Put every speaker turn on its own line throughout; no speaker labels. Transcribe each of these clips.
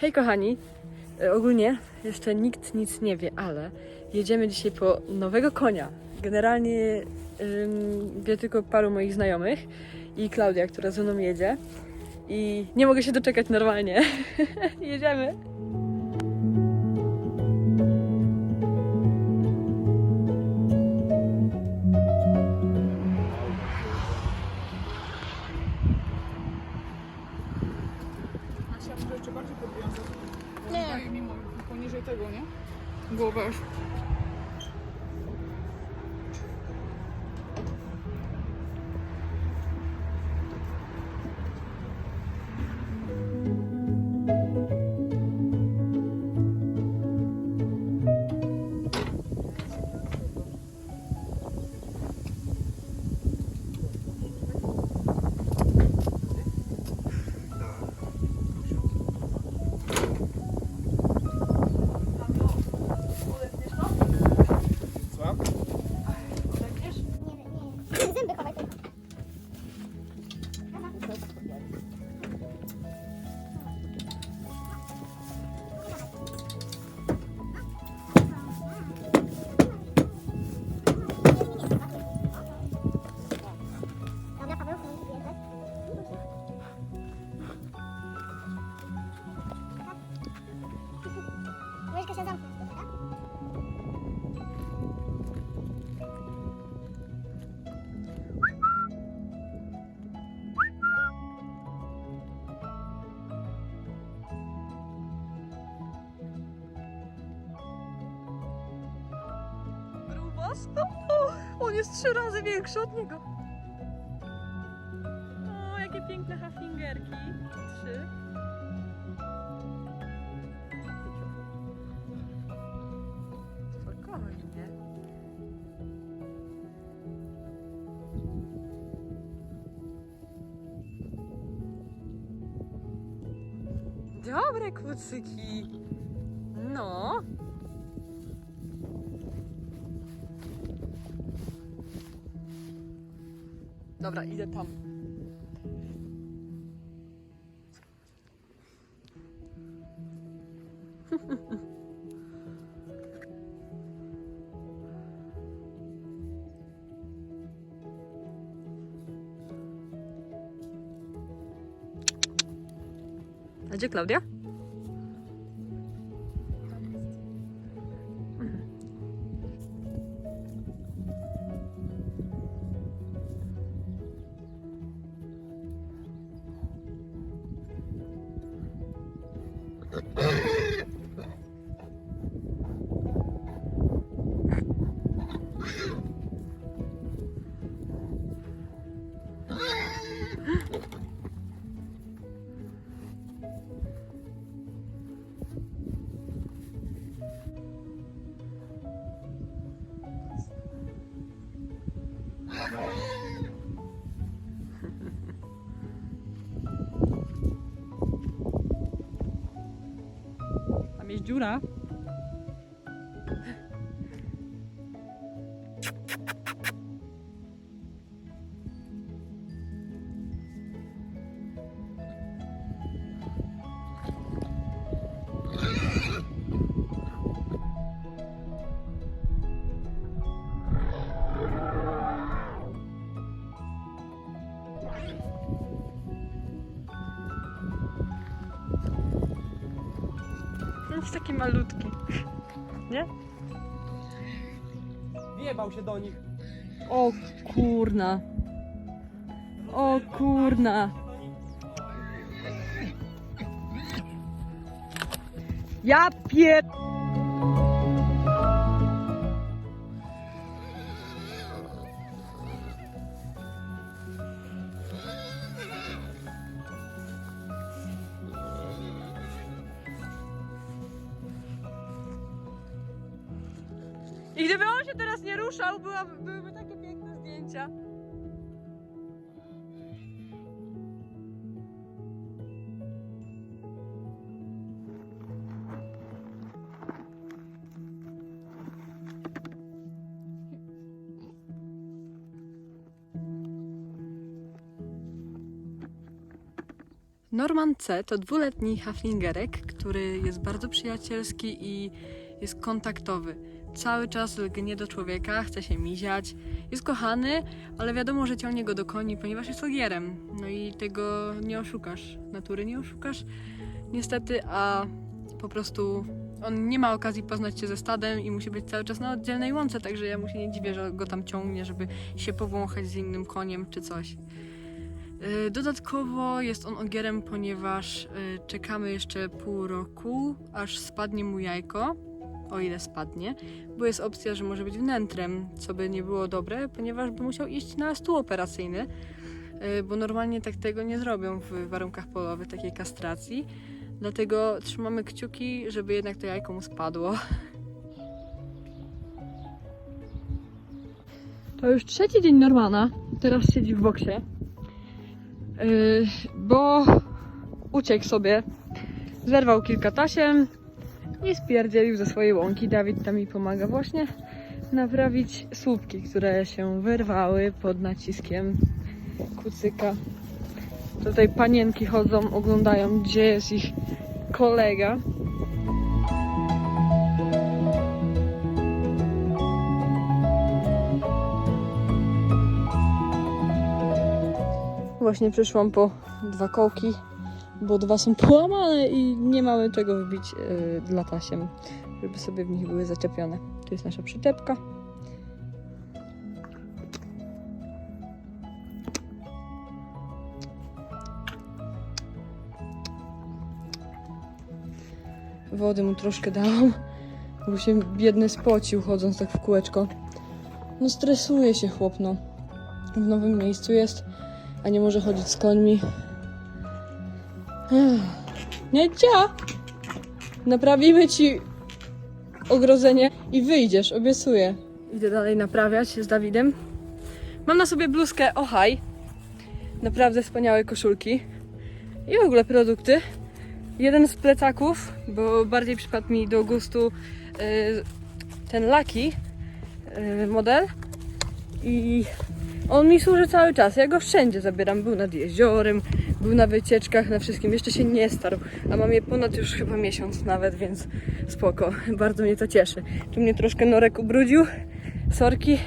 Hej kochani, E, ogólnie jeszcze nikt nic nie wie, ale jedziemy dzisiaj po nowego konia. Generalnie ym, wie tylko paru moich znajomych i Klaudia, która ze mną jedzie. I nie mogę się doczekać normalnie. Jedziemy.
Jeszcze bardziej podwiązać.
Nie.
Daje poniżej tego, nie? Głowa już.
Jest trzy razy większy od niego. O, jakie piękne hafingerki. Trzy. Spokojnie. Dobre kucyki. No. Dobra, idę tam. Gdzie Klaudia? Uh-huh. Tam taki malutki. Nie?
Wjebał się do nich.
O kurna. O kurna. Ja pier... I gdyby on się teraz nie ruszał, byłaby, byłyby takie piękne zdjęcia. Norman C to dwuletni haflingerek, który jest bardzo przyjacielski i jest kontaktowy. Cały czas lgnie do człowieka, chce się miziać, jest kochany, ale wiadomo, że ciągnie go do koni, ponieważ jest ogierem. No i tego nie oszukasz, natury nie oszukasz, niestety, a po prostu on nie ma okazji poznać się ze stadem i musi być cały czas na oddzielnej łące, także ja mu się nie dziwię, że go tam ciągnie, żeby się powąchać z innym koniem czy coś. Yy, Dodatkowo jest on ogierem, ponieważ yy, czekamy jeszcze pół roku, aż spadnie mu jajko, o ile spadnie, bo jest opcja, że może być wnętrem, co by nie było dobre, ponieważ by musiał iść na stół operacyjny, yy, bo normalnie tak tego nie zrobią w warunkach polowych, takiej kastracji. Dlatego trzymamy kciuki, żeby jednak to jajko mu spadło. To już trzeci dzień Normana. Teraz siedzi w boksie. Yy, bo uciekł sobie. Zerwał kilka tasiem i spierdzielił ze swojej łąki. Dawid tam mi pomaga właśnie naprawić słupki, które się wyrwały pod naciskiem kucyka. Tutaj panienki chodzą, oglądają, gdzie jest ich kolega. Właśnie przyszłam po dwa kołki, bo dwa są połamane i nie mamy czego wbić yy, dla tasiem, żeby sobie w nich były zaczepione. Tu jest nasza przyczepka. Wody mu troszkę dałam, bo się biedny spocił chodząc tak w kółeczko. No stresuje się chłop, no. W nowym miejscu jest, a nie może chodzić z końmi. Ech. Nie dzia! Naprawimy ci ogrodzenie i wyjdziesz, obiecuję. Idę dalej naprawiać z Dawidem. Mam na sobie bluzkę Ohaj. Naprawdę wspaniałe koszulki. I w ogóle produkty. Jeden z plecaków, bo bardziej przypadł mi do gustu y, ten Lucky y, model. I on mi służy cały czas. Ja go wszędzie zabieram. Był nad jeziorem, był na wycieczkach, na wszystkim. Jeszcze się nie starł. A mam je ponad już chyba miesiąc nawet, więc spoko. Bardzo mnie to cieszy. Tu mnie troszkę Norek ubrudził. Sorki.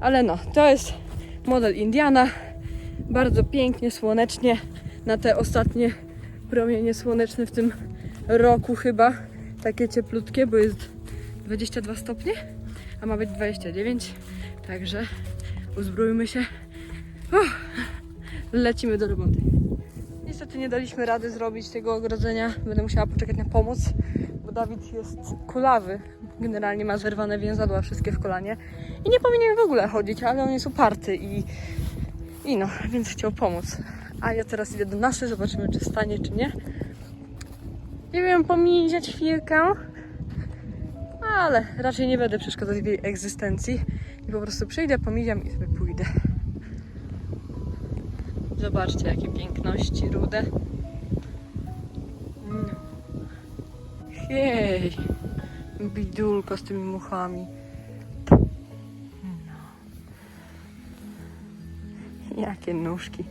Ale no, to jest model Indiana. Bardzo pięknie, słonecznie. Na te ostatnie promienie słoneczne w tym roku chyba. Takie cieplutkie, bo jest 22 stopnie, a ma być 29. Także uzbrójmy się. Uff, lecimy do roboty. Niestety nie daliśmy rady zrobić tego ogrodzenia. Będę musiała poczekać na pomoc, bo Dawid jest kulawy. Generalnie ma zerwane więzadła wszystkie w kolanie i nie powinien w ogóle chodzić, ale on jest uparty i, i no, więc chciał pomóc. A ja teraz idę do naszej, zobaczymy czy stanie, czy nie. Nie wiem, pomijać chwilkę, ale raczej nie będę przeszkadzać w jej egzystencji. I po prostu przyjdę, pomiziam i sobie pójdę. Zobaczcie, jakie piękności rude. No. Jej, bidulko z tymi muchami. No. Jakie nóżki.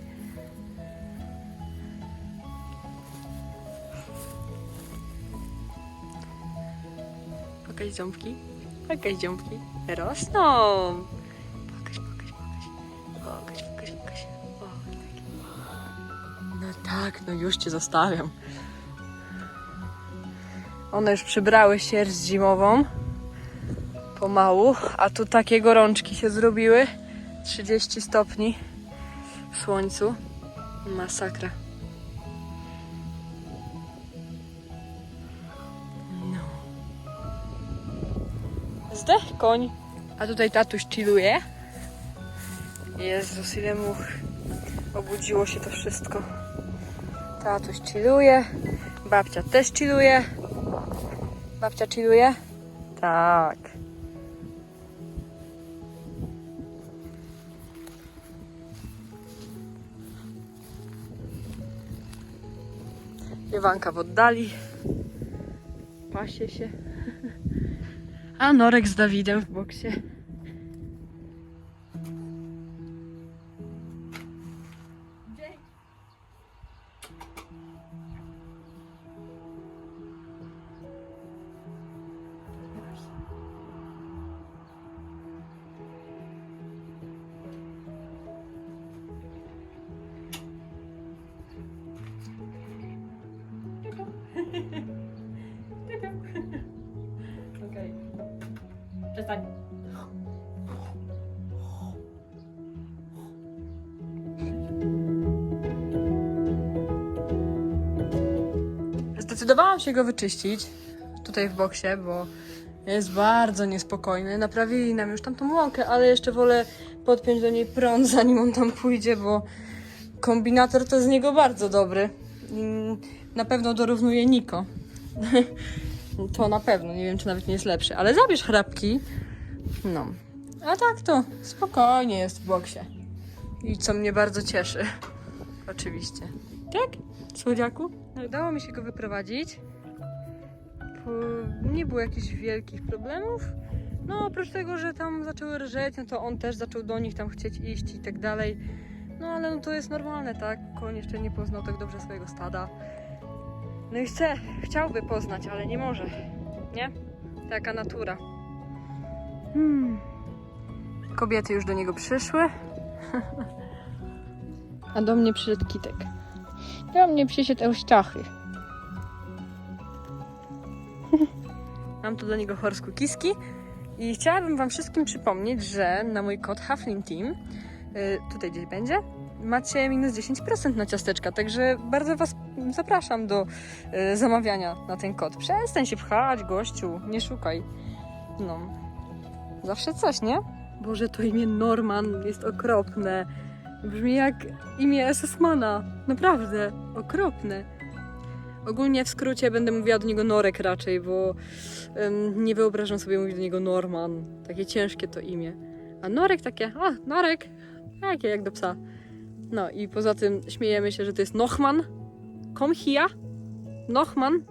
Pokaż ząbki. Pokaż ząbki. Rosną. Tak, no już cię zostawiam. One już przybrały sierść zimową. Pomału. A tu takie gorączki się zrobiły. 30 stopni w słońcu. Masakra. No. Zdech koń. A tutaj tatuś chilluje. Jezus, ile much. Obudziło się to wszystko. Tatuś chilluje. Babcia też chilluje. Babcia chilluje? Tak. Iwanka w oddali. Pasie się. A Norek z Dawidem w boksie. Okej. Przestań. Zdecydowałam się go wyczyścić tutaj w boksie, bo jest bardzo niespokojny. Naprawili nam już tamtą łąkę, ale jeszcze wolę podpiąć do niej prąd, zanim on tam pójdzie, bo kombinator to z niego bardzo dobry. Na pewno dorównuje Niko. To na pewno, nie wiem czy nawet nie jest lepszy, ale zabierz chrapki. No. A tak to spokojnie jest w boksie. I co mnie bardzo cieszy. Oczywiście. Tak? Słodziaku? Udało mi się go wyprowadzić. Nie było jakichś wielkich problemów. No oprócz tego, że tam zaczęły rżeć, no to on też zaczął do nich tam chcieć iść i tak dalej. No ale no to jest normalne, tak? Koń jeszcze nie poznał tak dobrze swojego stada. No i chce, chciałby poznać, ale nie może. Nie? Taka natura. Hmm. Kobiety już do niego przyszły. A do mnie przyszedł kitek. Do mnie przyszedł Eustachy. Mam tu dla niego chorsku kiski i chciałabym wam wszystkim przypomnieć, że na mój kod Huffling Team, y, tutaj gdzieś będzie, macie minus 10% na ciasteczka, także bardzo was zapraszam do y, zamawiania na ten kod. Przestań się pchać, gościu, nie szukaj. No, zawsze coś, nie? Boże, to imię Norman jest okropne. Brzmi jak imię SS-mana. Naprawdę, okropne. Ogólnie w skrócie będę mówiła do niego Norek raczej, bo em, nie wyobrażam sobie mówić do niego Norman. Takie ciężkie to imię. A Norek takie, a, Norek, takie jak do psa. No i poza tym śmiejemy się, że to jest Nochman. Kom hia? Nochman.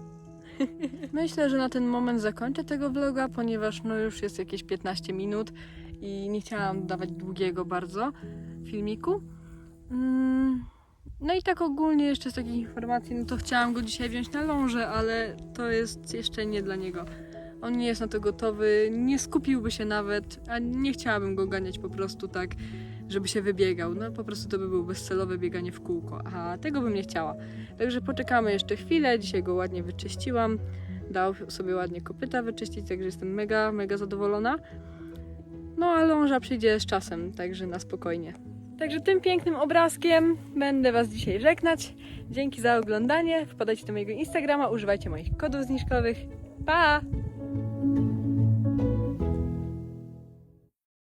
Myślę, że na ten moment zakończę tego vloga, ponieważ no już jest jakieś 15 minut i nie chciałam dawać długiego bardzo filmiku. Mm, No i tak ogólnie jeszcze z takich informacji, no to chciałam go dzisiaj wziąć na lążę, ale to jest jeszcze nie dla niego. On nie jest na to gotowy, nie skupiłby się nawet, a nie chciałabym go ganiać po prostu tak, żeby się wybiegał. No po prostu to by było bezcelowe bieganie w kółko, a tego bym nie chciała. Także poczekamy jeszcze chwilę, dzisiaj go ładnie wyczyściłam. Dał sobie ładnie kopyta wyczyścić, także jestem mega, mega zadowolona. No a ląża przyjdzie z czasem, także na spokojnie. Także tym pięknym obrazkiem będę Was dzisiaj żegnać. Dzięki za oglądanie. Wpadajcie do mojego Instagrama, używajcie moich kodów zniżkowych. Pa!